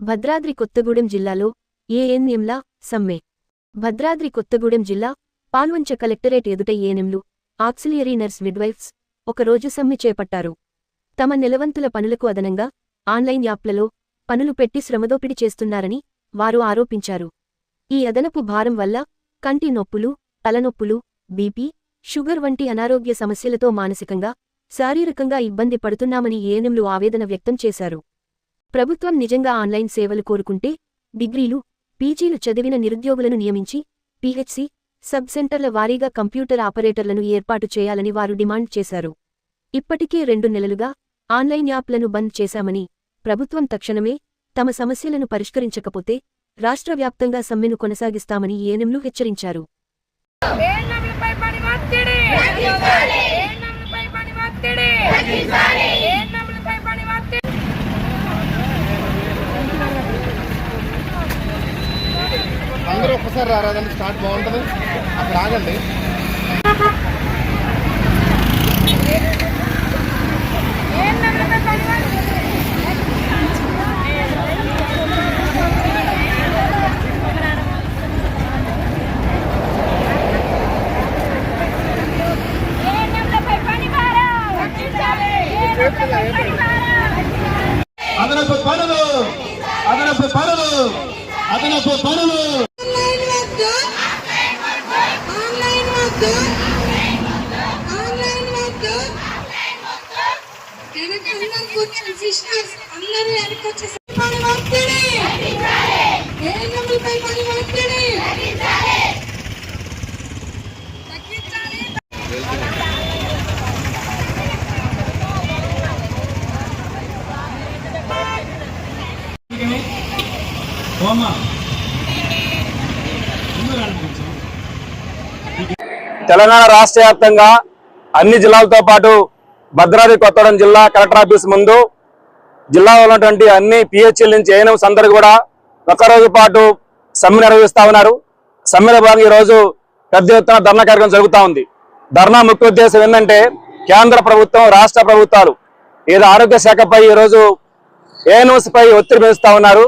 భద్రాద్రి కొత్తగూడెం జిల్లాలో ఏఎన్ఎంల సమ్మె. భద్రాద్రి కొత్తగూడెం జిల్లా పాల్వంచ కలెక్టరేట్ ఎదుట ఏఎన్ఎంలు ఆక్సిలియరీ నర్స్ మిడ్వైఫ్స్ ఒకరోజు సమ్మె చేపట్టారు. తమ నిలవంతుల పనులకు అదనంగా ఆన్లైన్ యాప్లలో పనులు పెట్టి శ్రమదోపిడి చేస్తున్నారని వారు ఆరోపించారు. ఈ అదనపు భారం వల్ల కంటి నొప్పులు తలనొప్పులు బీపీ షుగర్ వంటి అనారోగ్య సమస్యలతో మానసికంగా శారీరకంగా ఇబ్బంది పడుతున్నామని ఏఎన్ఎంలు ఆవేదన వ్యక్తం చేశారు. ప్రభుత్వం నిజంగా ఆన్లైన్ సేవలు కోరుకుంటే డిగ్రీలు పీజీలు చదివిన నిరుద్యోగులను నియమించి పీహెచ్సి సబ్ సెంటర్ల వారీగా కంప్యూటర్ ఆపరేటర్లను ఏర్పాటు చేయాలని వారు డిమాండ్ చేశారు. ఇప్పటికే రెండు నెలలుగా ఆన్లైన్ యాప్లను బంద్ చేశామని ప్రభుత్వం తక్షణమే తమ సమస్యలను పరిష్కరించకపోతే రాష్ట్ర వ్యాప్తంగా సమ్మెను కొనసాగిస్తామని ఏనెంలు హెచ్చరించారు ఏఎన్ఎంలపై పని ఒత్తిడి ఏఎన్ఎంలపై పని ఒత్తిడి ఏఎన్ఎంలపై పని ఒత్తిడి అందరూ ఒక్కసారి రారాదండి స్టార్ట్ బాగుంటుంది. అక్కడ ఆగండి. అదనపు పనులు అదనపు పనులు అదనపు పనులు ఆన్లైన్ వద్దు ఆన్లైన్ వద్దు ఆన్లైన్ వద్దు సిస్టర్స్ అందరూ పని ఒత్తిడి ఏఎన్ఎంలపై పని ఒత్తిడి తెలంగాణ రాష్ట్ర వ్యాప్తంగా అన్ని జిల్లాలతో పాటు భద్రాద్రి కొత్తగూడెం జిల్లా కలెక్టర్ ఆఫీస్ ముందు జిల్లాలో ఉన్నటువంటి అన్ని పిహెచ్ఎల్ నుంచి ఏఎన్ఎంస్ అందరూ కూడా ఒక రోజు పాటు సమ్మె నిర్వహిస్తా ఉన్నారు. సమ్మెలో భాగంగా ఈ రోజు పెద్ద ఎత్తున ధర్నా కార్యక్రమం జరుగుతూ ఉంది. ధర్నా ముఖ్య ఉద్దేశం ఏంటంటే కేంద్ర ప్రభుత్వం రాష్ట్ర ప్రభుత్వాలు ఏదో ఆరోగ్య శాఖపై ఈ రోజు ఏఎన్ఎంస్ పై ఒత్తిడి పెంచుతా ఉన్నారు.